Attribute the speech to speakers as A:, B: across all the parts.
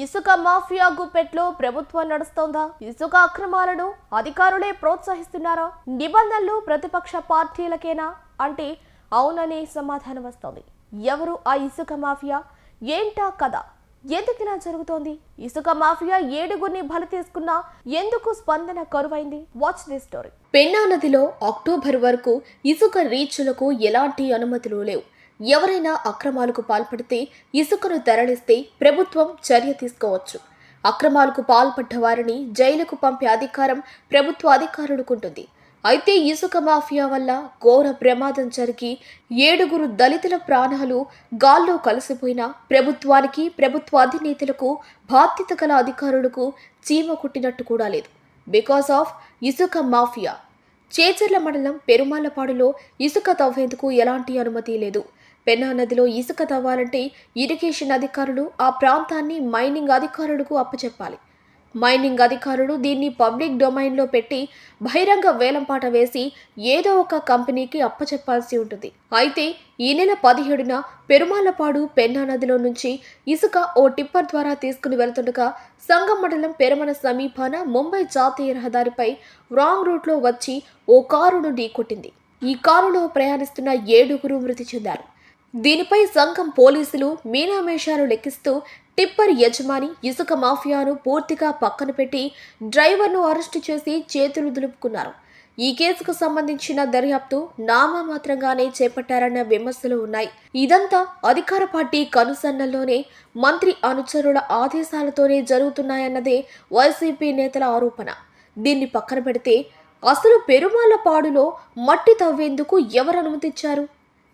A: ఇసుక మాఫియా గుప్పెట్లో ప్రభుత్వం నడుస్తోందా? ఇసుక అక్రమాలను అధికారులే ప్రోత్సహిస్తున్నారా? నిబంధనలు ప్రతిపక్ష పార్టీలకేనా? అంటే అవుననే సమాధానం వస్తోంది. ఎవరు ఆ ఇసుక మాఫియా? ఏంటా కథ? ఎందుకు ఇలా జరుగుతోంది? ఇసుక మాఫియా ఏడుగురిని బలి తీసుకున్నా ఎందుకు స్పందన కరువైంది? వాచ్ ది స్టోరీ పెన్నా నదిలో అక్టోబర్ వరకు ఇసుక రీచ్లకు ఎలాంటి అనుమతులు లేవు. ఎవరైనా అక్రమాలకు పాల్పడితే ఇసుకను తరలిస్తే ప్రభుత్వం చర్య తీసుకోవచ్చు. అక్రమాలకు పాల్పడ్డ వారిని జైలుకు పంపే అధికారం ప్రభుత్వ అధికారులకుంటుంది. అయితే ఇసుక మాఫియా వల్ల ఘోర ప్రమాదం జరిగి ఏడుగురు దళితుల ప్రాణాలు గాల్లో కలిసిపోయిన ప్రభుత్వానికి ప్రభుత్వ అధినేతలకు బాధ్యత గల అధికారులకు చీమ కుట్టినట్టు కూడా లేదు. బికాస్ ఆఫ్ ఇసుక మాఫియా. చేచర్ల మండలం పెరుమాలపాడులో ఇసుక తవ్వేందుకు ఎలాంటి అనుమతి లేదు. పెన్నా నదిలో ఇసుక తవ్వాలంటే ఇరిగేషన్ అధికారులు ఆ ప్రాంతాన్ని మైనింగ్ అధికారులకు అప్పచెప్పాలి. మైనింగ్ అధికారులు దీన్ని పబ్లిక్ డొమైన్లో పెట్టి బహిరంగ వేలంపాట వేసి ఏదో ఒక కంపెనీకి అప్పచెప్పాల్సి ఉంటుంది. అయితే ఈ నెల పదిహేడున పెరుమాలపాడు పెన్నా నదిలో నుంచి ఇసుక ఓ టిప్పర్ ద్వారా తీసుకుని వెళ్తుండగా సంగం మండలం పెరమన సమీపాన ముంబై జాతీయ రహదారిపై రాంగ్ రూట్లో వచ్చి ఓ కారును ఢీకొట్టింది. ఈ కారులో ప్రయాణిస్తున్న ఏడుగురు మృతి చెందారు. దీనిపై సంఘం పోలీసులు మీనామేషాలు లెక్కిస్తూ టిప్పర్ యజమాని ఇసుక మాఫియాను పూర్తిగా పక్కన పెట్టి డ్రైవర్ను అరెస్టు చేసి చేతులు దులుపుకున్నారు. ఈ కేసుకు సంబంధించిన దర్యాప్తు నామమాత్రంగానే చేపట్టారన్న విమర్శలు ఉన్నాయి. ఇదంతా అధికార పార్టీ కనుసన్నల్లోనే మంత్రి అనుచరుల ఆదేశాలతోనే జరుగుతున్నాయన్నదే వైసీపీ నేతల ఆరోపణ. దీన్ని పక్కన పెడితే అసలు పెరుమాళ్ళపాడులో మట్టి తవ్వేందుకు ఎవరు అనుమతిచ్చారు?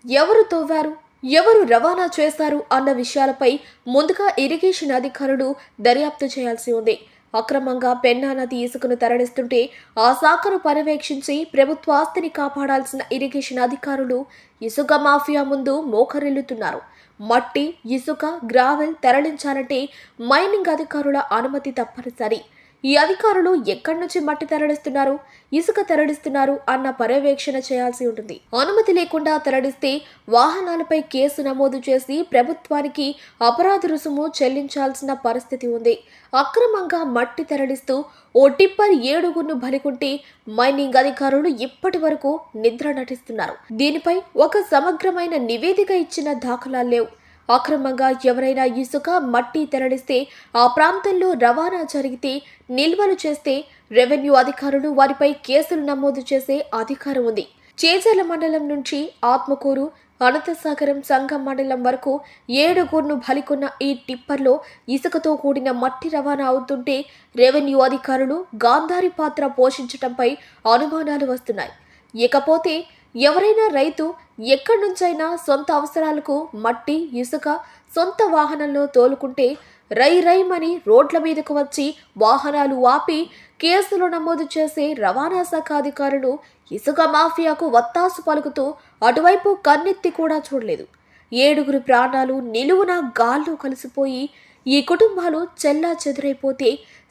A: ఎవరు తవ్వారు? ఎవరు రవాణా చేశారు అన్న విషయాలపై ముందుగా ఇరిగేషన్ అధికారులు దర్యాప్తు చేయాల్సి ఉంది. అక్రమంగా పెన్నా నది ఇసుకను తరలిస్తుంటే ఆ శాఖను పర్యవేక్షించి ప్రభుత్వ ఆస్తిని కాపాడాల్సిన ఇరిగేషన్ అధికారులు ఇసుక మాఫియా ముందు మోకరిల్లుతున్నారు. మట్టి ఇసుక గ్రావెల్ తరలించాలంటే మైనింగ్ అధికారుల అనుమతి తప్పనిసరి. ఈ అధికారులు ఎక్కడి నుంచి మట్టి తరలిస్తున్నారు? ఇసుక తరలిస్తున్నారు అన్న పర్యవేక్షణ చేయాల్సి ఉంటుంది. అనుమతి లేకుండా తరలిస్తే వాహనాలపై కేసు నమోదు చేసి ప్రభుత్వానికి అపరాధ రుసుము చెల్లించాల్సిన పరిస్థితి ఉంది. అక్రమంగా మట్టి తరలిస్తూ ఓ టిప్పర్ ఏడుగురును బలికుంటే మైనింగ్ అధికారులు ఇప్పటి వరకు నిద్ర నటిస్తున్నారు. దీనిపై ఒక సమగ్రమైన నివేదిక ఇచ్చిన దాఖలాలు లేవు. అక్రమంగా ఎవరైనా ఇసుక మట్టి తరలిస్తే ఆ ప్రాంతంలో రవాణా జరిగితే నిల్వలు చేస్తే రెవెన్యూ అధికారులు వారిపై కేసులు నమోదు చేసే అధికారం ఉంది. చేజల మండలం నుంచి ఆత్మకూరు అనంతసాగరం సంఘం మండలం వరకు ఏడుగురును బలికొన్న ఈ టిప్పర్లో ఇసుకతో కూడిన మట్టి రవాణా అవుతుంటే రెవెన్యూ అధికారులు గాంధారి పాత్ర పోషించటంపై అనుమానాలు వస్తున్నాయి. ఇకపోతే ఎవరైనా రైతు ఎక్కడి నుంచైనా సొంత అవసరాలకు మట్టి ఇసుక సొంత వాహనంలో తోలుకుంటే రై రైమని రోడ్ల మీదకు వచ్చి వాహనాలు ఆపి కేసులు నమోదు చేసే రవాణా శాఖ అధికారులు ఇసుక మాఫియాకు వత్తాసు పలుకుతూ అటువైపు కన్నెత్తి కూడా చూడలేదు. ఏడుగురు ప్రాణాలు నిలువున గాల్లో కలిసిపోయి ఈ కుటుంబాలు చెల్లా చెదురైపోతే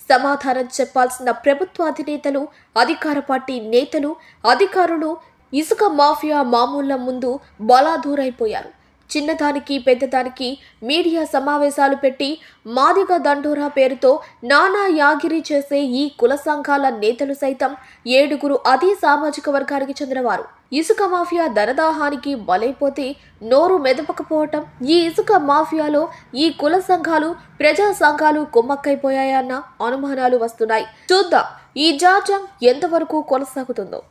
A: సమాధానం చెప్పాల్సిన ప్రభుత్వ అధినేతలు అధికార పార్టీ నేతలు అధికారులు ఇసుక మాఫియా మామూళ్ళ ముందు బలాదూరైపోయారు. చిన్నదానికి పెద్దదానికి మీడియా సమావేశాలు పెట్టి మాదిగ దండోరా పేరుతో నానా యాగిరి చేసే ఈ కుల సంఘాల నేతలు సైతం ఏడుగురు అదే సామాజిక వర్గానికి చెందినవారు. ఇసుక మాఫియా ధనదాహానికి బలైపోతే నోరు మెదపకపోవటం ఈ ఇసుక మాఫియాలో ఈ కుల సంఘాలు ప్రజా సంఘాలు కుమ్మక్కైపోయాయన్న అనుమానాలు వస్తున్నాయి. చూద్దాం ఈ జాజం ఎంతవరకు కొనసాగుతుందో.